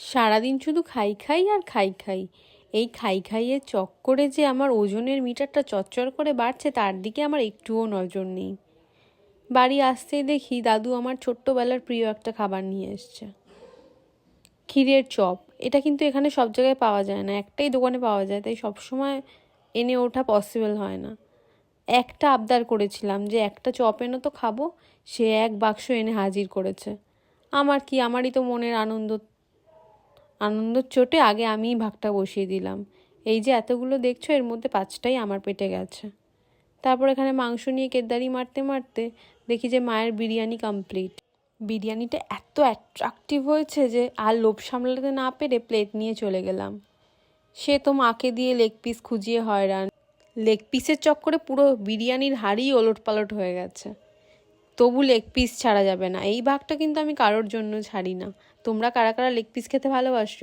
সারাদিন শুধু খাই খাই আর খাই খাই। এই খাই খাইয়ের চক্করে যে আমার ওজনের মিটারটা চচ্চর করে বাড়ছে, তার দিকে আমার একটুও নজর নেই। বাড়ি আসতেই দেখি দাদু আমার ছোট্টবেলার প্রিয় একটা খাবার নিয়ে এসছে। ক্ষীরের চপ। এটা কিন্তু এখানে সব জায়গায় পাওয়া যায় না। একটাই দোকানে পাওয়া যায়, তাই সবসময় এনে ওঠা পসিবল হয় না। একটা আবদার করেছিলাম যে একটা চপ এনে তো খাব, সে এক বাক্স এনে হাজির করেছে। আমার কি, আমারই তো মনের আনন্দ আনন্দর চোটে আগে আমিই ভাগটা বসিয়ে দিলাম। এই যে এতগুলো দেখছ, এর মধ্যে পাঁচটাই আমার পেটে গেছে। তারপর এখানে মাংস নিয়ে কেদারি মারতে মারতে দেখি যে মায়ের বিরিয়ানি কমপ্লিট বিরিয়ানিটা এত অ্যাট্রাকটিভ হয়েছে যে আর লোভ সামলাতে না পেরে প্লেট নিয়ে চলে গেলাম। সে তো মাকে দিয়ে লেগ পিস খুঁজিয়ে হয়রান। লেগ পিসের চক্করে পুরো বিরিয়ানির হাড়ি ওলট পালট হয়ে গেছে। তবু লেগ পিস ছাড়া যাবে না। এই ভাগটা কিন্তু আমি কারোর জন্য ছাড়ি না। তোমরা কারা কারা লেগ পিস খেতে ভালোবাসো?